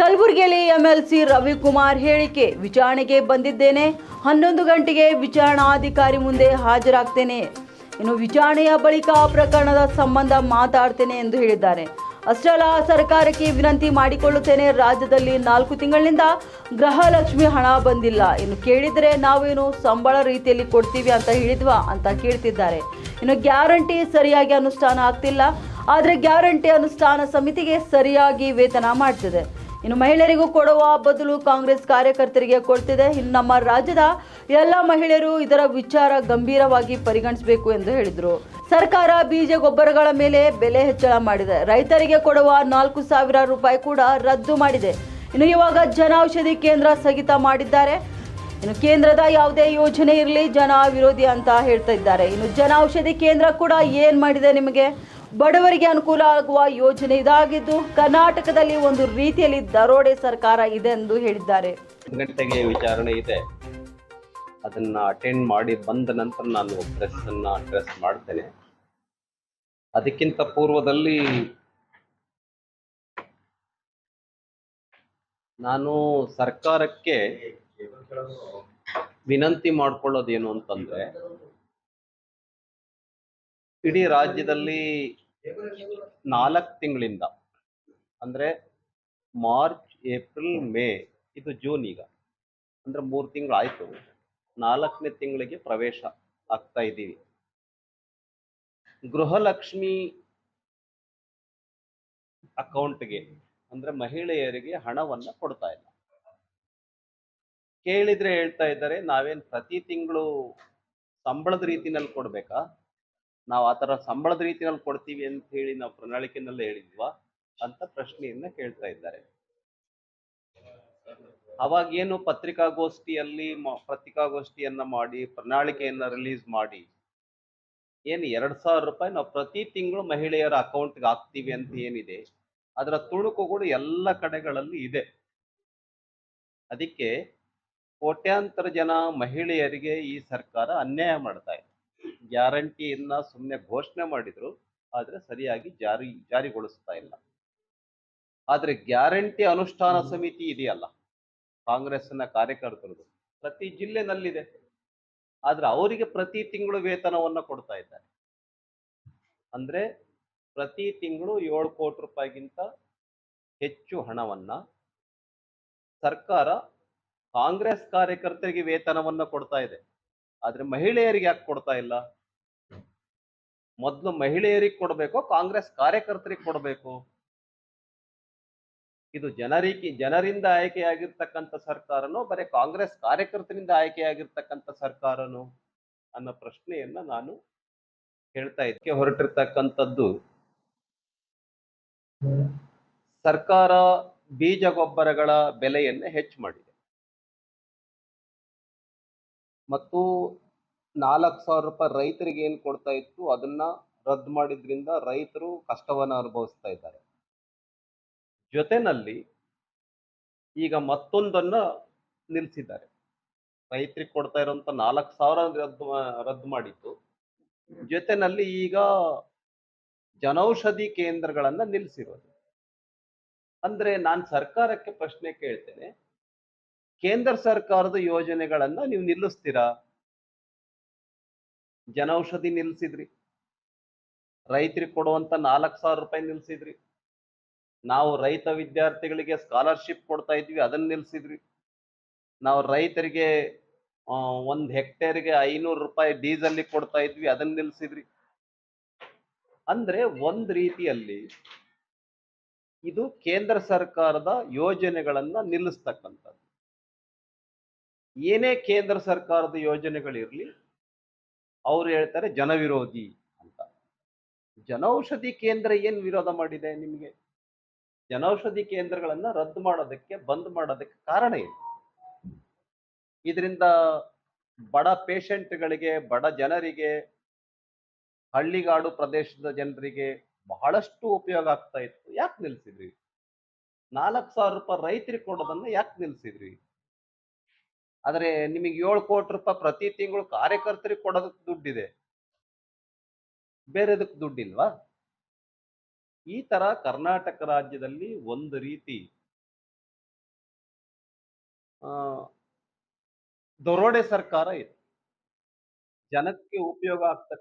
ಕಲಬುರಗಿಯಲ್ಲಿ ಎಂಎಲ್ಸಿ ರವಿಕುಮಾರ್ ಹೇಳಿಕೆ, ವಿಚಾರಣೆಗೆ ಬಂದಿದ್ದೇನೆ. ಹನ್ನೊಂದು ಗಂಟೆಗೆ ವಿಚಾರಣಾಧಿಕಾರಿ ಮುಂದೆ ಹಾಜರಾಗ್ತೇನೆ. ಇನ್ನು ವಿಚಾರಣೆಯ ಬಳಿಕ ಆ ಪ್ರಕರಣದ ಸಂಬಂಧ ಮಾತಾಡ್ತೇನೆ ಎಂದು ಹೇಳಿದ್ದಾರೆ. ಅಷ್ಟೆಲ್ಲ ಸರ್ಕಾರಕ್ಕೆ ವಿನಂತಿ ಮಾಡಿಕೊಳ್ಳುತ್ತೇನೆ. ರಾಜ್ಯದಲ್ಲಿ ನಾಲ್ಕು ತಿಂಗಳಿನಿಂದ ಗೃಹಲಕ್ಷ್ಮಿ ಹಣ ಬಂದಿಲ್ಲ. ಇನ್ನು ಕೇಳಿದರೆ ನಾವೇನು ಸಂಬಳ ರೀತಿಯಲ್ಲಿ ಕೊಡ್ತೀವಿ ಅಂತ ಹೇಳಿದ್ವಾ ಅಂತ ಕೇಳ್ತಿದ್ದಾರೆ. ಇನ್ನು ಗ್ಯಾರಂಟಿ ಸರಿಯಾಗಿ ಅನುಷ್ಠಾನ ಆಗ್ತಿಲ್ಲ. ಆದರೆ ಗ್ಯಾರಂಟಿ ಅನುಷ್ಠಾನ ಸಮಿತಿಗೆ ಸರಿಯಾಗಿ ವೇತನ ಮಾಡ್ತಿದೆ. ಇನ್ನು ಮಹಿಳೆಯರಿಗೂ ಕೊಡುವ ಬದಲು ಕಾಂಗ್ರೆಸ್ ಕಾರ್ಯಕರ್ತರಿಗೆ ಕೊಡ್ತಿದೆ. ಇನ್ನು ನಮ್ಮ ರಾಜ್ಯದ ಎಲ್ಲ ಮಹಿಳೆಯರು ಇದರ ವಿಚಾರ ಗಂಭೀರವಾಗಿ ಪರಿಗಣಿಸಬೇಕು ಎಂದು ಹೇಳಿದರು. ಸರ್ಕಾರ ಬೀಜ ಗೊಬ್ಬರಗಳ ಮೇಲೆ ಬೆಲೆ ಹೆಚ್ಚಳ ಮಾಡಿದೆ. ರೈತರಿಗೆ ಕೊಡುವ ನಾಲ್ಕು ಸಾವಿರ ರೂಪಾಯಿ ಕೂಡ ರದ್ದು ಮಾಡಿದೆ. ಇನ್ನು ಇವಾಗ ಜನೌಷಧಿ ಕೇಂದ್ರ ಸ್ಥಗಿತ ಮಾಡಿದ್ದಾರೆ. ಇನ್ನು ಕೇಂದ್ರದ ಯಾವುದೇ ಯೋಜನೆ ಇರಲಿ ಜನ ವಿರೋಧಿ ಅಂತ ಹೇಳ್ತಾ ಇದ್ದಾರೆ. ಇನ್ನು ಜನೌಷಧಿ ಕೇಂದ್ರ ಕೂಡ ಏನು ಮಾಡಿದೆ ನಿಮಗೆ? ಬಡವರಿಗೆ ಅನುಕೂಲ ಆಗುವ ಯೋಜನೆ ಇದಾಗಿದ್ದು ಕರ್ನಾಟಕದಲ್ಲಿ ಒಂದು ರೀತಿಯಲ್ಲಿ ದರೋಡೆ ಸರ್ಕಾರ ಇದೆ ಎಂದು ಹೇಳಿದ್ದಾರೆ. ವಿಚಾರಣೆ ಇದೆ. ಅದನ್ನ ಅಟೆಂಡ್ ಮಾಡಿ ಬಂದ ನಂತರ ನಾನು ಪ್ರೆಸ್ ಅನ್ನ ಅಡ್ರೆಸ್ ಮಾಡ್ತೇನೆ. ಅದಕ್ಕಿಂತ ಪೂರ್ವದಲ್ಲಿ ನಾನು ಸರ್ಕಾರಕ್ಕೆ ವಿನಂತಿ ಮಾಡ್ಕೊಳ್ಳೋದೇನು ಅಂತಂದ್ರೆ ಇಡೀ ರಾಜ್ಯದಲ್ಲಿ ನಾಲ್ಕು ತಿಂಗಳಿಂದ, ಅಂದ್ರೆ ಮಾರ್ಚ್, ಏಪ್ರಿಲ್, ಮೇ, ಇದು ಜೂನ್ ಈಗ, ಅಂದ್ರೆ ಮೂರು ತಿಂಗಳು ಆಯ್ತು. ನಾಲ್ಕನೇ ತಿಂಗಳಿಗೆ ಪ್ರವೇಶ ಆಗ್ತಾ ಇದ್ದೀವಿ. ಗೃಹಲಕ್ಷ್ಮಿ ಅಕೌಂಟ್ಗೆ, ಅಂದ್ರೆ ಮಹಿಳೆಯರಿಗೆ ಹಣವನ್ನು ಕೊಡ್ತಾ ಇಲ್ಲ. ಕೇಳಿದ್ರೆ ಹೇಳ್ತಾ ಇದ್ದಾರೆ, ನಾವೇನ್ ಪ್ರತಿ ತಿಂಗಳು ಸಂಬಳದ ರೀತಿನಲ್ಲಿ ಕೊಡ್ಬೇಕಾ? ನಾವು ಆ ಥರ ಸಂಬಳದ ರೀತಿಯಲ್ಲಿ ಕೊಡ್ತೀವಿ ಅಂತ ಹೇಳಿ ನಾವು ಪ್ರಣಾಳಿಕೆನಲ್ಲೇ ಹೇಳಿದ್ವಾ ಅಂತ ಪ್ರಶ್ನೆಯನ್ನ ಕೇಳ್ತಾ ಇದ್ದಾರೆ. ಅವಾಗ ಏನು ಪತ್ರಿಕಾಗೋಷ್ಠಿಯಲ್ಲಿ ಪತ್ರಿಕಾಗೋಷ್ಠಿಯನ್ನ ಮಾಡಿ, ಪ್ರಣಾಳಿಕೆಯನ್ನ ರಿಲೀಸ್ ಮಾಡಿ, ಏನು ಎರಡ್ ಸಾವಿರ ರೂಪಾಯಿ ನಾವು ಪ್ರತಿ ತಿಂಗಳು ಮಹಿಳೆಯರ ಅಕೌಂಟ್ಗೆ ಹಾಕ್ತೀವಿ ಅಂತ ಏನಿದೆ, ಅದರ ತುಣುಕುಗಳು ಎಲ್ಲ ಕಡೆಗಳಲ್ಲಿ ಇದೆ. ಅದಕ್ಕೆ ಕೋಟ್ಯಾಂತರ ಜನ ಮಹಿಳೆಯರಿಗೆ ಈ ಸರ್ಕಾರ ಅನ್ಯಾಯ ಮಾಡ್ತಾ ಗ್ಯಾರಂಟಿಯನ್ನ ಸುಮ್ಮನೆ ಘೋಷಣೆ ಮಾಡಿದ್ರು ಆದ್ರೆ ಸರಿಯಾಗಿ ಜಾರಿ ಜಾರಿಗೊಳಿಸ್ತಾ ಇಲ್ಲ. ಆದ್ರೆ ಗ್ಯಾರಂಟಿ ಅನುಷ್ಠಾನ ಸಮಿತಿ ಇದೆಯಲ್ಲ ಕಾಂಗ್ರೆಸ್ನ ಕಾರ್ಯಕರ್ತರದು ಪ್ರತಿ ಜಿಲ್ಲೆನಲ್ಲಿದೆ. ಆದ್ರೆ ಅವರಿಗೆ ಪ್ರತಿ ತಿಂಗಳು ವೇತನವನ್ನ ಕೊಡ್ತಾ ಇದ್ದಾರೆ. ಅಂದ್ರೆ ಪ್ರತಿ ತಿಂಗಳು ಏಳು ಕೋಟಿ ರೂಪಾಯಿಗಿಂತ ಹೆಚ್ಚು ಹಣವನ್ನ ಸರ್ಕಾರ ಕಾಂಗ್ರೆಸ್ ಕಾರ್ಯಕರ್ತರಿಗೆ ವೇತನವನ್ನ ಕೊಡ್ತಾ ಇದೆ. ಆದ್ರೆ ಮಹಿಳೆಯರಿಗೆ ಯಾಕೆ ಕೊಡ್ತಾ ಇಲ್ಲ? ಮೊದಲು ಮಹಿಳೆಯರಿಗೆ ಕೊಡಬೇಕು, ಕಾಂಗ್ರೆಸ್ ಕಾರ್ಯಕರ್ತರಿಗೆ ಕೊಡಬೇಕು. ಇದು ಜನರಿಗೆ, ಜನರಿಂದ ಆಯ್ಕೆಯಾಗಿರ್ತಕ್ಕಂಥ ಸರ್ಕಾರನೋ, ಬರೀ ಕಾಂಗ್ರೆಸ್ ಕಾರ್ಯಕರ್ತರಿಂದ ಆಯ್ಕೆಯಾಗಿರ್ತಕ್ಕಂಥ ಸರ್ಕಾರನೋ ಅನ್ನೋ ಪ್ರಶ್ನೆಯನ್ನ ನಾನು ಹೇಳ್ತಾ ಇದಕ್ಕೆ ಹೊರಟಿರ್ತಕ್ಕಂಥದ್ದು ಸರ್ಕಾರ ಬೀಜ ಗೊಬ್ಬರಗಳ ಬೆಲೆಯನ್ನ ಹೆಚ್ಚು ಮಾಡಿದೆ. ಮತ್ತು ನಾಲ್ಕು ಸಾವಿರ ರೂಪಾಯಿ ರೈತರಿಗೆ ಏನು ಕೊಡ್ತಾ ಇತ್ತು, ಅದನ್ನ ರದ್ದು ಮಾಡಿದ್ರಿಂದ ರೈತರು ಕಷ್ಟವನ್ನ ಅನುಭವಿಸ್ತಾ ಇದ್ದಾರೆ. ಜೊತೆನಲ್ಲಿ ಈಗ ಮತ್ತೊಂದನ್ನ ನಿಲ್ಲಿಸಿದ್ದಾರೆ ರೈತರಿಗೆ ಕೊಡ್ತಾ ಇರುವಂತ ನಾಲ್ಕು ಸಾವಿರ ರದ್ದು ರದ್ದು ಮಾಡಿತ್ತು ಜೊತೆನಲ್ಲಿ ಈಗ ಜನೌಷಧಿ ಕೇಂದ್ರಗಳನ್ನ ನಿಲ್ಲಿಸಿರೋದು ಅಂದ್ರೆ ನಾನು ಸರ್ಕಾರಕ್ಕೆ ಪ್ರಶ್ನೆ ಕೇಳ್ತೇನೆ, ಕೇಂದ್ರ ಸರ್ಕಾರದ ಯೋಜನೆಗಳನ್ನ ನೀವು ನಿಲ್ಲಿಸ್ತೀರಾ? ಜನೌಷಧಿ ನಿಲ್ಲಿಸಿದ್ರಿ ರೈತರಿಗೆ ಕೊಡುವಂತ ನಾಲ್ಕು ಸಾವಿರ ರೂಪಾಯಿ ನಿಲ್ಲಿಸಿದ್ರಿ ನಾವು ರೈತ ವಿದ್ಯಾರ್ಥಿಗಳಿಗೆ ಸ್ಕಾಲರ್ಶಿಪ್ ಕೊಡ್ತಾ ಇದ್ವಿ, ಅದನ್ನ ನಿಲ್ಲಿಸಿದ್ರಿ ನಾವು ರೈತರಿಗೆ ಒಂದು ಹೆಕ್ಟೇರ್ಗೆ ಐನೂರು ರೂಪಾಯಿ ಡೀಸೆಲ್ ಕೊಡ್ತಾ ಇದ್ವಿ, ಅದನ್ನ ನಿಲ್ಲಿಸಿದ್ರಿ ಅಂದ್ರೆ ಒಂದ್ ರೀತಿಯಲ್ಲಿ ಇದು ಕೇಂದ್ರ ಸರ್ಕಾರದ ಯೋಜನೆಗಳನ್ನ ನಿಲ್ಲಿಸ್ತಕ್ಕಂಥದ್ದು ಏನೇ ಕೇಂದ್ರ ಸರ್ಕಾರದ ಯೋಜನೆಗಳಿರ್ಲಿ ಅವ್ರು ಹೇಳ್ತಾರೆ ಜನವಿರೋಧಿ ಅಂತ. ಜನೌಷಧಿ ಕೇಂದ್ರ ಏನ್ ವಿರೋಧ ಮಾಡಿದೆ ನಿಮಗೆ? ಜನೌಷಧಿ ಕೇಂದ್ರಗಳನ್ನ ರದ್ದು ಮಾಡೋದಕ್ಕೆ, ಬಂದ್ ಮಾಡೋದಕ್ಕೆ ಕಾರಣ ಏನು? ಇದರಿಂದ ಬಡ ಪೇಷಂಟ್ಗಳಿಗೆ, ಬಡ ಜನರಿಗೆ, ಹಳ್ಳಿಗಾಡು ಪ್ರದೇಶದ ಜನರಿಗೆ ಬಹಳಷ್ಟು ಉಪಯೋಗ ಆಗ್ತಾ ಇತ್ತು. ಯಾಕೆ ನಿಲ್ಸಿದ್ರಿ? ನಾಲ್ಕು ಸಾವಿರ ರೂಪಾಯಿ ರೈತರಿಗೆ ಕೊಡೋದನ್ನ ಯಾಕೆ ನಿಲ್ಸಿದ್ರಿ? ಆದ್ರೆ ನಿಮಗೆ ಏಳು ಕೋಟಿ ರೂಪಾಯಿ ಪ್ರತಿ ತಿಂಗಳು ಕಾರ್ಯಕರ್ತರಿಗೆ ಕೊಡೋದಕ್ಕೆ ದುಡ್ಡಿದೆ. ಬೇರೆದಕ್ಕೆ ದುಡ್ಡಿಲ್ವಾ? ಈ ತರ ಕರ್ನಾಟಕ ರಾಜ್ಯದಲ್ಲಿ ಒಂದು ರೀತಿ ದರೋಡೆ ಸರ್ಕಾರ ಇದೆ. ಜನಕ್ಕೆ ಉಪಯೋಗ ಆಗ್ತಕ್ಕ